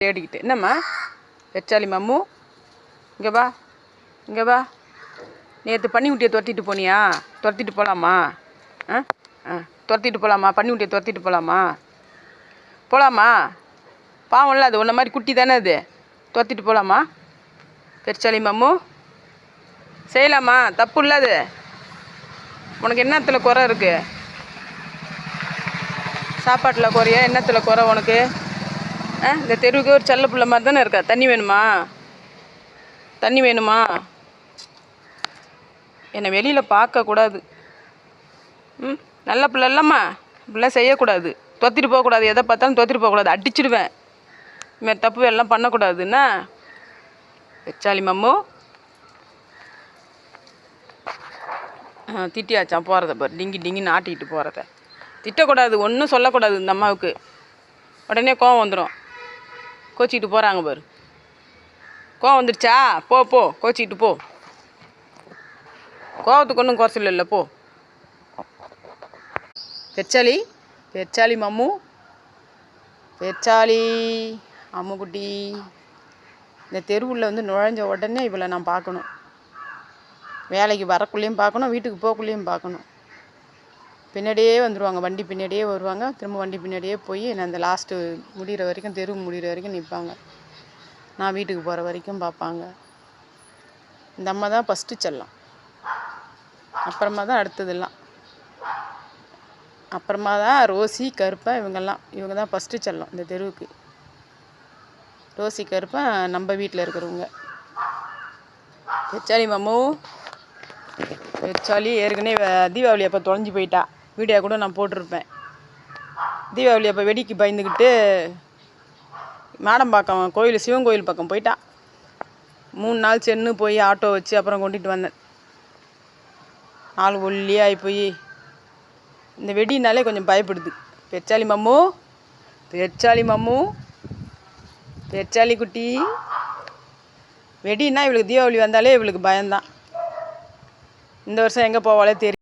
தேடிக்கிட்டு. என்னம்மா? வெச்சாலி மம்மு இங்கே வா இங்கே வா. நேற்று பன்னிக்குட்டியை துரத்திட்டு போனியா? துரத்திட்டு போகலாமா ஆ? ஆ துரத்திட்டு போகலாமா பன்னிக்குட்டியை துரத்திட்டு போகலாமா போகலாமா பாவம்ல அது உன்ன மாதிரி குட்டி தானே அது. துரத்திட்டு போகலாமா பெருச்சாலி மம்மு செய்யலாமா? தப்பு இல்லை அது. உனக்கு என்னத்தில் குறை இருக்குது சாப்பாட்டில் குறையா? என்னத்தில் குறை உனக்கு? ஆ இந்த தெருவுக்கு ஒரு செல்ல பிள்ளை மாதிரி தானே இருக்கா? தண்ணி வேணுமா? தண்ணி வேணுமா? என்னை வெளியில் பார்க்கக்கூடாது ம் நல்ல பிள்ளை இல்லைம்மா. இப்படிலாம் செய்யக்கூடாது. தொத்திட்டு போகக்கூடாது. எதை பார்த்தாலும் தொத்திட்டு போகக்கூடாது. அடிச்சிடுவேன். இதுமாரி தப்பு எல்லாம் பண்ணக்கூடாதுன்னா வச்சாலி மம்மு திட்டியாச்சான் போகிறத பாரு. டிங்கி டிங்கி நாட்டிக்கிட்டு போகிறத திட்டக்கூடாது. ஒன்றும் சொல்லக்கூடாது இந்த அம்மாவுக்கு. உடனே கோவம் வந்துடும் கோச்சிக்கிட்டு போகிறாங்க பாரு. கோவம் வந்துடுச்சா போ போ. கோச்சிக்கிட்டு போ. கோவத்துக்கு ஒன்றும் குறைச்சல் இல்லை போ. பெச்சாலி பெச்சாலி மம்மு பெச்சாலி அம்முக்குட்டி இந்த தெருவில் வந்து நுழைஞ்ச உடனே இவளை நான் பார்க்கணும். வேலைக்கு வரக்குள்ளேயும் பார்க்கணும் வீட்டுக்கு போகக்குள்ளேயும் பார்க்கணும். பின்னாடியே வந்துடுவாங்க வண்டி பின்னாடியே வருவாங்க. திரும்ப வண்டி பின்னாடியே போய் நான் அந்த லாஸ்ட்டு முடிகிற வரைக்கும் தெரு முடிகிற வரைக்கும் நிற்பாங்க நான் வீட்டுக்கு போகிற வரைக்கும் பார்ப்பாங்க. இந்த அம்மா தான் ஃபஸ்ட்டு செல்லம். அப்புறமா தான் அடுத்ததெல்லாம். அப்புறமா தான் ரோசி கருப்பை இவங்கெல்லாம். இவங்க தான் ஃபஸ்ட்டு செல்லம் இந்த தெருவுக்கு. ரோசி கருப்பை நம்ம வீட்டில் இருக்கிறவங்க. பெச்சாலி மாமு. பெச்சாலி ஏற்கனவே தீபாவளி அப்போ தொலைஞ்சு போயிட்டா. வீடியோ கூட நான் போட்டிருப்பேன். தீபாவளி அப்போ வெடிக்கு பயந்துக்கிட்டு மேடம் பார்க்க கோயில் சிவன் கோயில் பக்கம் போயிட்டா. மூணு நாள் சென்று போய் ஆட்டோ வச்சு அப்புறம் கொண்டுட்டு வந்தேன். ஆள் ஒல்லியாகி போய். இந்த வெடினாலே கொஞ்சம் பயப்படுது. பெச்சாலி மம்மு பெச்சாலி மம்மு பெச்சாலி குட்டி. வெடின்னா இவளுக்கு தீபாவளி வந்தாலே இவளுக்கு பயம்தான். இந்த வருஷம் எங்கே போவாளே தெரியும்